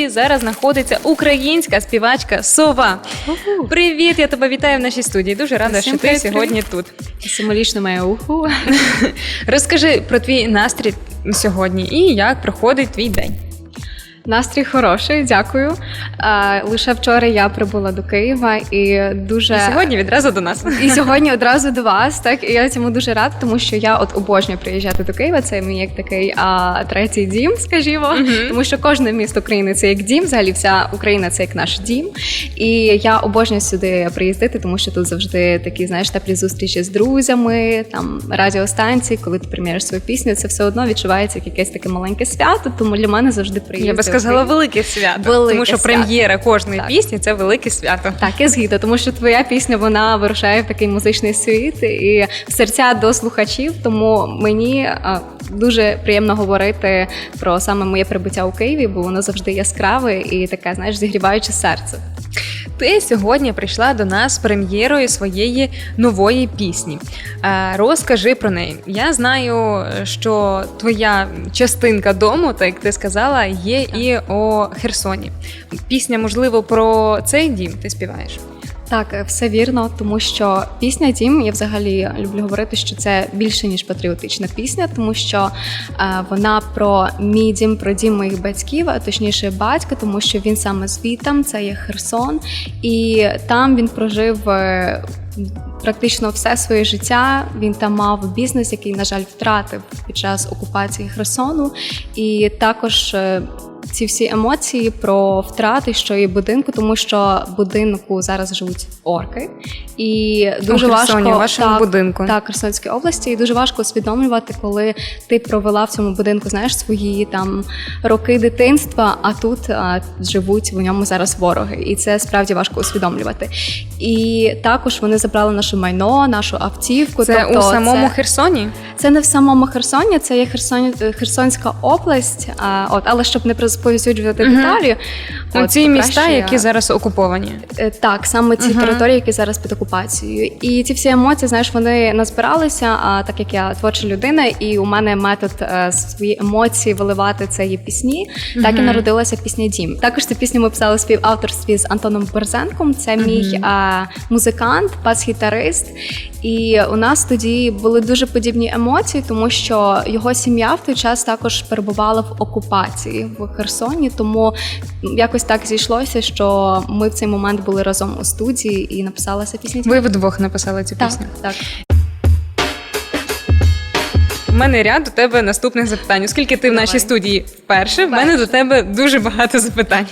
студії зараз знаходиться українська співачка Сова. Привіт, я тебе вітаю в нашій студії. Дуже рада, Всім що ти привіт, сьогодні тут. Символічно моя уху. Розкажи про твій настрій сьогодні і як проходить твій день. Настрій хороший, дякую. А, лише вчора я прибула до Києва і дуже І сьогодні відразу до нас. І сьогодні одразу до вас, так і я цьому дуже рада, тому що я от обожнюю приїжджати до Києва. Це мій як такий а, третій дім, скажімо. Мгм. Тому що кожне місто України це як дім, взагалі вся Україна це як наш дім. І я обожнюю сюди приїздити, тому що тут завжди такі, знаєш, теплі зустрічі з друзями, там радіостанції, коли ти прем'єриш свою пісню, це все одно відчувається як якесь таке маленьке свято. Тому для мене завжди приїзд. Сказала, велике свято. Велике тому що свято. прем'єра кожної Так. пісні це велике свято. Так, я згідно, тому що твоя пісня вона вирушає в такий музичний світ і в серця до слухачів. Тому мені дуже приємно говорити про саме моє прибуття у Києві, бо воно завжди яскраве і таке, знаєш, зігріваюче серце. Ти сьогодні прийшла до нас з прем'єрою своєї нової пісні. Е, Розкажи про неї. Я знаю, що твоя частинка дому, так як ти сказала, є і о Херсоні. Пісня, можливо, про цей дім ти співаєш. Так, е, все вірно, тому що пісня Дім, я взагалі люблю говорити, що це більше ніж патріотична пісня, тому що е, вона про мій дім, про дім моїх батьків, а точніше батька, тому що він саме звітом, це є Херсон, і там він прожив. е, Практично все своє життя він там мав бізнес, який, на жаль, втратив під час окупації Херсону, і також е, ці всі емоції про втрати, що і будинку, тому що в будинку зараз живуть орки, і дуже у Херсоні, важко вашому так, будинку. так, Херсонській області, і дуже важко усвідомлювати, коли ти провела в цьому будинку, знаєш, свої там роки дитинства, а тут а, живуть в ньому зараз вороги, і це справді важко усвідомлювати. І також вони забрали наше майно, нашу автівку. Це тобто у самому це... Херсоні? Це не в самому Херсоні, це є Херсон... Херсонська область. А, от, але щоб не розповсюджувати Мгм. деталі, Ну, от, ці міста, краще я- які зараз окуповані. Е, Так, саме ці Мгм. території, які зараз під окупацією. І ці всі емоції, знаєш, вони назбиралися. А так як я творча людина, і у мене метод е, свої емоції виливати це є пісні, так і народилася пісня Дім. Також цю пісню ми писали в співавторстві з Антоном Борзенком. Це мій е, музикант, бас-гітарист. І у нас тоді були дуже подібні емоції, тому що його сім'я в той час також перебувала в окупації в Херсоні. Тому якось так зійшлося, що ми в цей момент були разом у студії і написалася пісня. Ви вдвох написали цю пісню. так. У мене ряд до тебе наступних запитань. Оскільки ти в нашій студії вперше, в мене до тебе дуже багато запитань.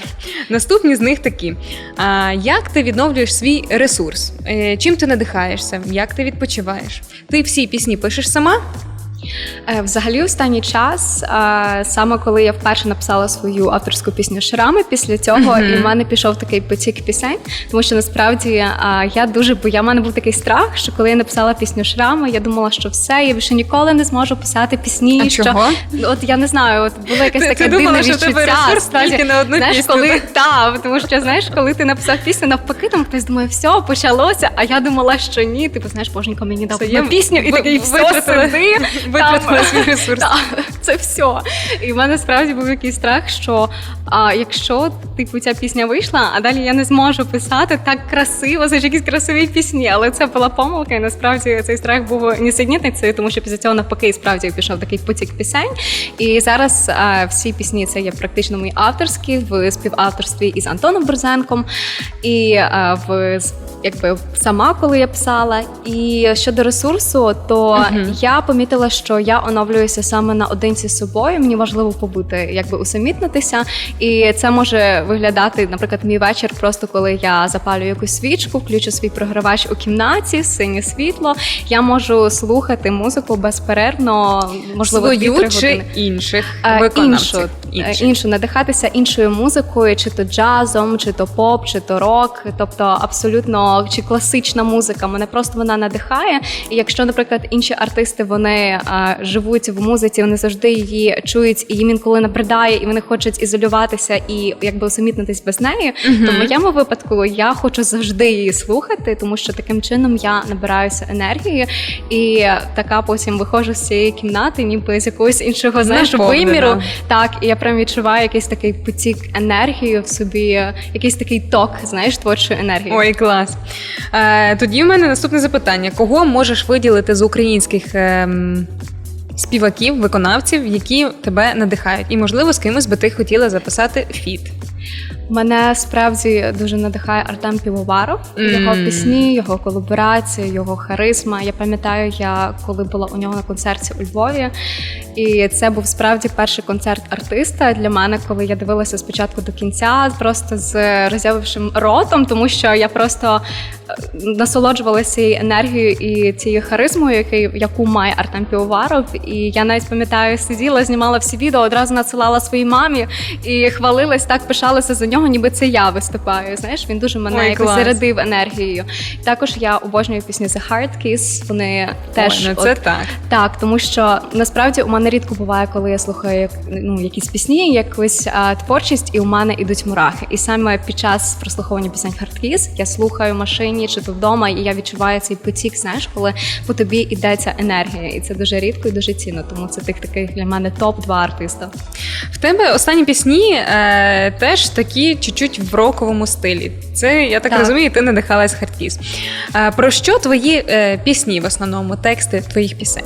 Наступні з них такі: а, як ти відновлюєш свій ресурс? Е, Чим ти надихаєшся? Як ти відпочиваєш? Ти всі пісні пишеш сама? Е, Взагалі, останній час, е, саме коли я вперше написала свою авторську пісню Шрами, після цього Мгм. і в мене пішов такий потік пісень, тому що насправді е, я дуже боя. в мене був такий страх, що коли я написала пісню Шрами, я думала, що все, я більше ніколи не зможу писати пісні. А що чого? от я не знаю, от було якесь Ти- таке ти дивне думала, що тебе ресурс Справді, тільки на одну знаєш, пісню, коли та, тому що знаєш, коли ти написав пісню, навпаки, там хтось думає, все, почалося. А я думала, що ні. Типу, знаєш, боженько мені дав одну пісню, і такий все сиди. Витратила там- свій ресурс. Так, це все. І в мене справді був якийсь страх, що а, якщо типу ця пісня вийшла, а далі я не зможу писати так красиво, це ж якісь красиві пісні. Але це була помилка, і насправді цей страх був нісенітницею, тому що після цього навпаки справді пішов такий потік пісень. І зараз а, всі пісні це є практично мої авторські в співавторстві із Антоном Борзенком. І а, в якби сама, коли я писала. І щодо ресурсу, то Мгм. я помітила, що я оновлююся саме наодинці з собою. Мені важливо побути, якби усамітнитися. І це може виглядати, наприклад, мій вечір, просто коли я запалюю якусь свічку, включу свій програвач у кімнаті, синє світло. Я можу слухати музику безперервно, можливо, Свою 2-3 чи години. інших Е, виконавців? Іншу, е, іншу надихатися іншою музикою, чи то джазом, чи то поп, чи то рок, тобто абсолютно чи класична музика. Мене просто вона надихає. І якщо, наприклад, інші артисти вони е, живуть в музиці, вони завжди її чують, і їм інколи набридає, і вони хочуть ізолюватися і якби усамітнитись без неї. Мгм. То в моєму випадку я хочу завжди її слухати, тому що таким чином я набираюся енергії, і така потім виходжу з цієї кімнати, ніби з якогось іншого знаєш виміру. Так, і я прям відчуваю якийсь такий потік енергії в собі, якийсь такий ток, знаєш, творчої енергії. Ой, клас. Е, тоді в мене наступне запитання: кого можеш виділити з українських е, співаків, виконавців, які тебе надихають? І, можливо, з кимось би ти хотіла записати фіт? Мене справді дуже надихає Артем Півоваров, його Мм. пісні, його колаборації, його харизма. Я пам'ятаю, я коли була у нього на концерті у Львові, і це був справді перший концерт артиста для мене, коли я дивилася спочатку до кінця, просто з роззявившим ротом, тому що я просто е, насолоджувалася цією енергією і цією харизмою, яку має Артем Півоваров. І я навіть пам'ятаю, сиділа, знімала всі відео, одразу надсилала своїй мамі і хвалилась так, пишалася за нього, ніби це я виступаю. Знаєш, він дуже мене Ой, якось клас. зарядив енергією. Також я обожнюю пісні The Hard Kiss. Вони теж Ой, ну це от, так. так, тому що насправді у мене рідко буває, коли я слухаю як- ну, якісь пісні, якусь а, творчість, і у мене ідуть мурахи. І саме під час прослуховування пісень Hard Kiss я слухаю в машині чи то вдома, і я відчуваю цей потік, знаєш, коли по тобі йде ця енергія. І це дуже рідко і дуже цінно. Тому це тих таких для мене топ-2 артиста. В тебе останні пісні е, теж такі чуть-чуть в роковому стилі. Це, я так, Так. розумію, ти надихалась хардкіс. Е, про що твої е, пісні в основному, тексти твоїх пісень?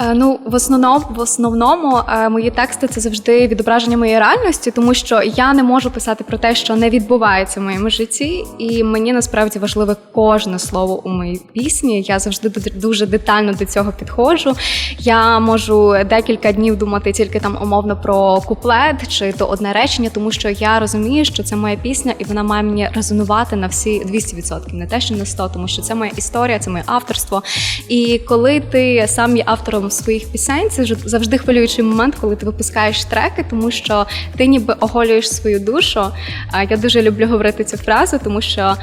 Е, Ну, в основному, в основному е, мої тексти це завжди відображення моєї реальності, тому що я не можу писати про те, що не відбувається в моєму житті, і мені насправді важливе кожне слово у моїй пісні. Я завжди ду- дуже детально до цього підходжу. Я можу декілька днів думати тільки там умовно про куплет чи то одне речення, тому що я розумію, що це моя пісня, і вона має мені резонувати на всі 200%, не те, що на 100%, тому що це моя історія, це моє авторство. І коли ти сам є автором своїх пісень, це ж завжди хвилюючий момент, коли ти випускаєш треки, тому що ти ніби оголюєш свою душу. Я дуже люблю говорити цю фразу, тому що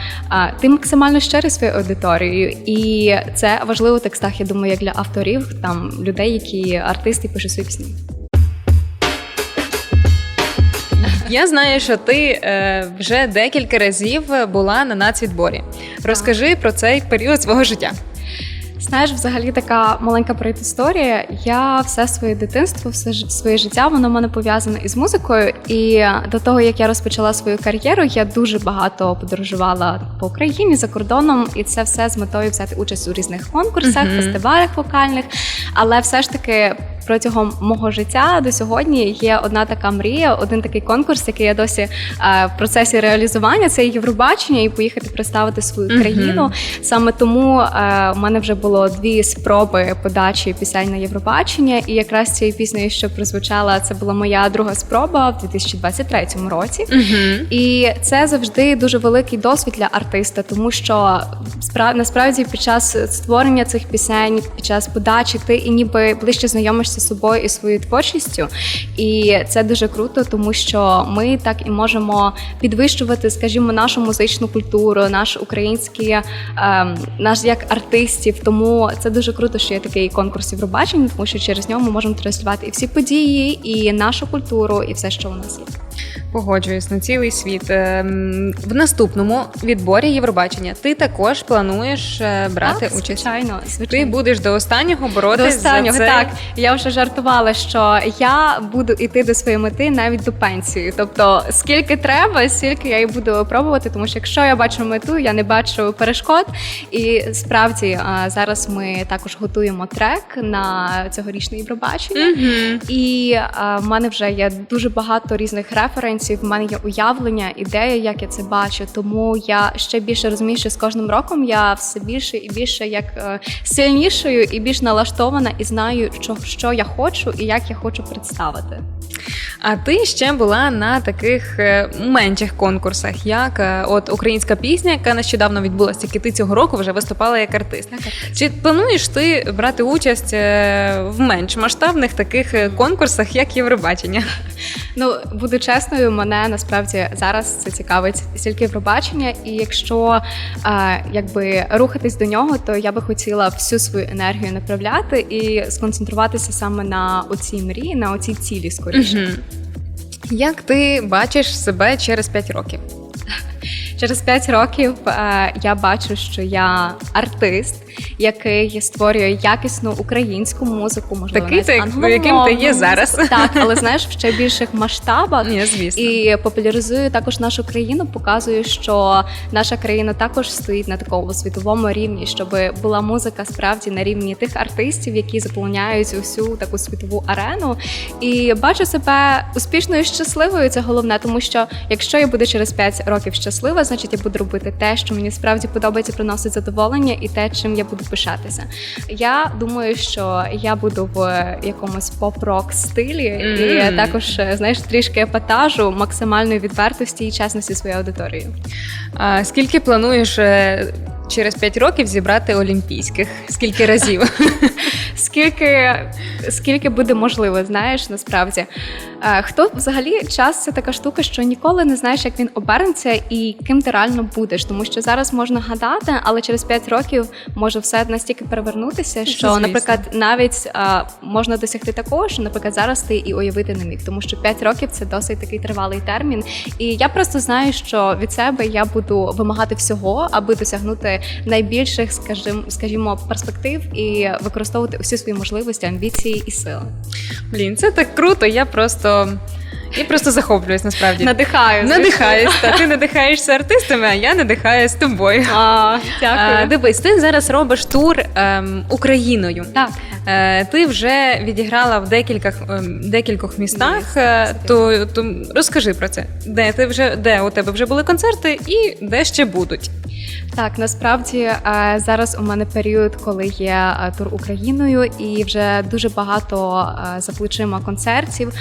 ти максимально щирий своєю аудиторією, і це важливо в текстах. Я думаю, як для авторів, там людей, які артисти пишуть свої пісні. Я знаю, що ти е, вже декілька разів була на нацвідборі. Розкажи про цей період свого життя. Знаєш, взагалі така маленька предісторія. Я все своє дитинство, все своє життя, воно в мене пов'язане із музикою. І до того, як я розпочала свою кар'єру, я дуже багато подорожувала по Україні за кордоном, і це все з метою взяти участь у різних конкурсах, Мгм. фестивалях вокальних. Але все ж таки. Протягом мого життя до сьогодні є одна така мрія, один такий конкурс, який я досі е, в процесі реалізування. Це Євробачення і поїхати представити свою країну. Саме тому е, в мене вже було дві спроби подачі пісень на Євробачення, і якраз цією піснею, що прозвучала, це була моя друга спроба в 2023 році. Угу. І це завжди дуже великий досвід для артиста, тому що спра- насправді під час створення цих пісень, під час подачі, ти і ніби ближче знайомишся з собою і своєю творчістю. І це дуже круто, тому що ми так і можемо підвищувати, скажімо, нашу музичну культуру, наш український, ем, наш як артистів. Тому це дуже круто, що є такий конкурс Євробачення, тому що через нього ми можемо транслювати і всі події, і нашу культуру, і все, що у нас є. Погоджуюсь на цілий світ. Ем, В наступному відборі Євробачення ти також плануєш е, брати Так, участь. Звичайно, Ти будеш до останнього боротися До останнього, за це. так. Я вже жартувала, що я буду йти до своєї мети навіть до пенсії. Тобто, скільки треба, стільки я і буду пробувати, тому що якщо я бачу мету, я не бачу перешкод. І справді зараз ми також готуємо трек на цьогорічне Євробачення. Угу. І в мене вже є дуже багато різних референсів. В мене є уявлення, ідея, як я це бачу. Тому я ще більше розумію, що з кожним роком я все більше і більше як е, сильнішою і більш налаштована, і знаю, що, що я хочу і як я хочу представити. А ти ще була на таких е, менших конкурсах, як е, от українська пісня, яка нещодавно відбулася, тільки ти цього року вже виступала як артист. Чи плануєш ти брати участь е, в менш масштабних таких конкурсах, як Євробачення? Ну буду чесною, мене насправді зараз це цікавить стільки Євробачення, і якщо е, якби рухатись до нього, то я би хотіла всю свою енергію направляти і сконцентруватися саме на оцій мрії, на оцій цілі скоріше. Як ти бачиш себе через 5 років? Через 5 років е, я бачу, що я артист, який створює якісну українську музику, можливо, Такий навіть англомовну яким ти є зараз. Так, але знаєш, в ще більших масштабах. Ні, звісно. І популяризую також нашу країну, показую, що наша країна також стоїть на такому світовому рівні, щоб була музика справді на рівні тих артистів, які заполоняють усю таку світову арену. І бачу себе успішною і щасливою. Це головне, тому що якщо я буду через 5 років щаслива, значить я буду робити те, що мені справді подобається, приносить задоволення, і те, чим я буду пишатися. Я думаю, що я буду в якомусь поп-рок стилі, Мгм. і також е, знаєш трішки епатажу, максимальної відвертості і чесності своєї аудиторії. А скільки плануєш е, через 5 років зібрати олімпійських? Скільки разів? Скільки, скільки буде можливо, знаєш, насправді. Хто взагалі час це така штука, що ніколи не знаєш, як він обернеться і ким ти реально будеш. Тому що зараз можна гадати, але через 5 років може все настільки перевернутися, що, звісно. наприклад, навіть е, можна досягти такого, що, наприклад, зараз ти і уявити не міг, тому що 5 років це досить такий тривалий термін. І я просто знаю, що від себе я буду вимагати всього, аби досягнути найбільших, скажімо, скажімо, перспектив і використовувати усі свої можливості, амбіції і сили. Блін, це так круто. Я просто. Я просто захоплююсь насправді. Надихаю. Надихаюсь, та ти надихаєшся артистами, а я надихаюсь тобою. А, А, дивись, ти зараз робиш тур ем, Україною. Так. Е, ти вже відіграла в декількох, ем, декількох містах. Е, то, то розкажи про це. Де ти вже де у тебе вже були концерти і де ще будуть? Так, насправді е, зараз у мене період, коли є е, тур Україною, і вже дуже багато е, за плечима концертів.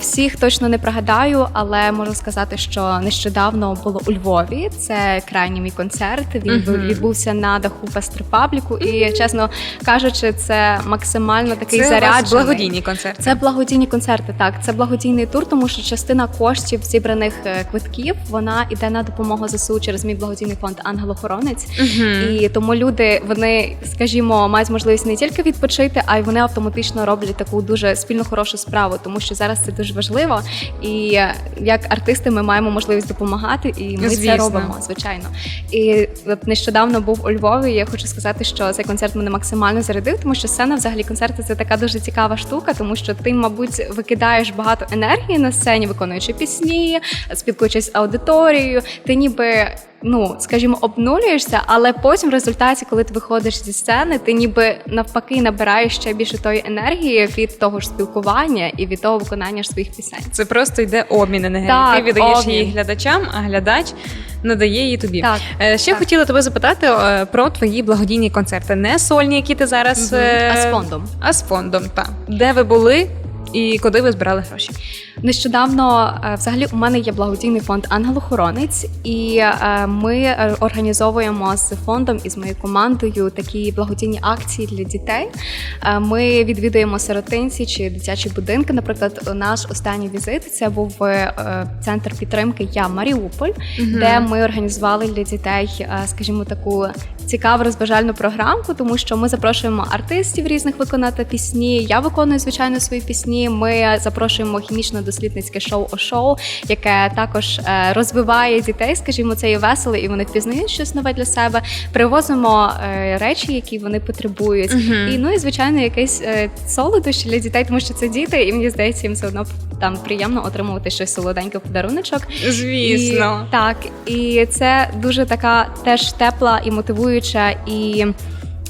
Всіх точно не пригадаю, але можу сказати, що нещодавно було у Львові. Це крайній мій концерт. Він Мгм. відбувся на даху Фестрепабліку. І чесно кажучи, це максимально такий це заряджений. благодійні концерти. Це благодійні концерти. Так, це благодійний тур, тому що частина коштів зібраних квитків вона йде на допомогу ЗСУ через мій благодійний фонд Ангел-охоронець. Мгм. І тому люди, вони, скажімо, мають можливість не тільки відпочити, а й вони автоматично роблять таку дуже спільно хорошу справу, тому що зараз це дуже важливо. І як артисти ми маємо можливість допомагати, і ми Звісно. це робимо, звичайно. І от нещодавно був у Львові. і Я хочу сказати, що цей концерт мене максимально зарядив, тому що сцена, взагалі, концерти це така дуже цікава штука, тому що ти, мабуть, викидаєш багато енергії на сцені, виконуючи пісні, спілкуючись з аудиторією. Ти ніби. Ну, скажімо, обнулюєшся, але потім в результаті, коли ти виходиш зі сцени, ти ніби навпаки набираєш ще більше тої енергії від того ж спілкування і від того виконання ж своїх пісень. Це просто йде обмін енергії. Так, Ти віддаєш обмін. її глядачам, а глядач надає її тобі. Так, Е, Ще так. хотіла тебе запитати е, про твої благодійні концерти. Не сольні, які ти зараз Мгм. е, А з фондом. А з фондом, так. Де ви були і куди ви збирали гроші? Нещодавно, е, взагалі, у мене є благодійний фонд Ангел-охоронець, і е, ми е, організовуємо з фондом і з моєю командою такі благодійні акції для дітей. Ми відвідуємо сиротинці чи дитячі будинки. Наприклад, наш останній візит це був центр підтримки Я Маріуполь, де ми організували для дітей, скажімо, таку цікаву розважальну програмку, тому що ми запрошуємо артистів різних виконати пісні. Я виконую звичайно свої пісні. Ми запрошуємо хімічно-дослідницьке шоу о-шоу, яке також е, розвиває дітей. Скажімо, це є весело, і вони впізнають щось нове для себе. Привозимо е, речі, які вони потребують. Мгм. І ну і звичайно, якесь е, солодощі для дітей, тому що це діти, і мені здається, їм все одно там приємно отримувати щось солоденьке в подаруночок. Звісно. І, так, і це дуже така теж тепла і мотивуюча і.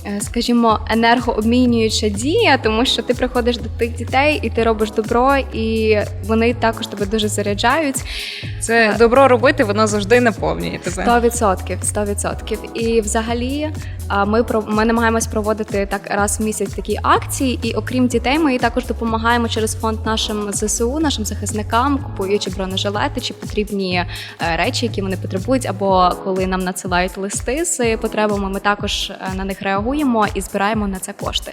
Е, Скажімо, енергообмінююча дія, тому що ти приходиш до тих дітей і ти робиш добро, і вони також тебе дуже заряджають. Це добро робити, воно завжди наповнює тебе. 100%, 100%. І взагалі ми про ми намагаємось проводити так раз в місяць такі акції. І окрім дітей, ми також допомагаємо через фонд нашим ЗСУ, нашим захисникам, купуючи бронежилети чи потрібні е, речі, які вони потребують, або коли нам надсилають листи з потребами, ми також е, на них реагуємо. Даруємо і збираємо на це кошти.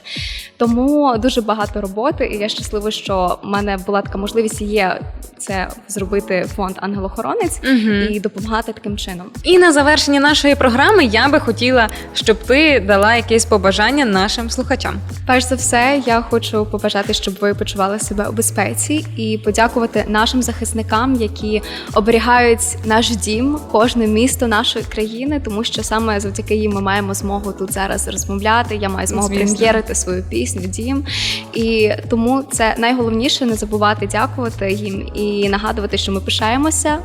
Тому дуже багато роботи, і я щаслива, що в мене була така можливість є це зробити фонд Ангел-охоронець Угу. і допомагати таким чином. І на завершення нашої програми я би хотіла, щоб ти дала якесь побажання нашим слухачам. Перш за все, я хочу побажати, щоб ви почували себе у безпеці і подякувати нашим захисникам, які оберігають наш дім, кожне місто нашої країни, тому що саме завдяки їм ми маємо змогу тут зараз розмовляти. Я маю змогу Звісно. прем'єрити свою пісню Дім. І тому це найголовніше не забувати дякувати їм і нагадувати, що ми пишаємося,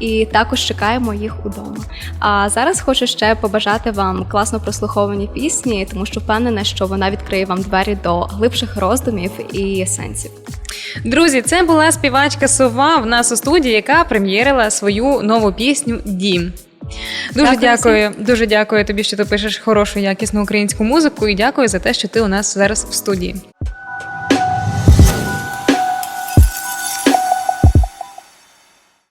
і також чекаємо їх удома. А зараз хочу ще побажати вам класно прослуховані пісні, тому що впевнена, що вона відкриє вам двері до глибших роздумів і сенсів. Друзі, це була співачка Сова в нас у студії, яка прем'єрила свою нову пісню Дім. Дуже Дякую дякую, дуже дякую тобі, що ти пишеш хорошу якісну українську музику, і дякую за те, що ти у нас зараз в студії.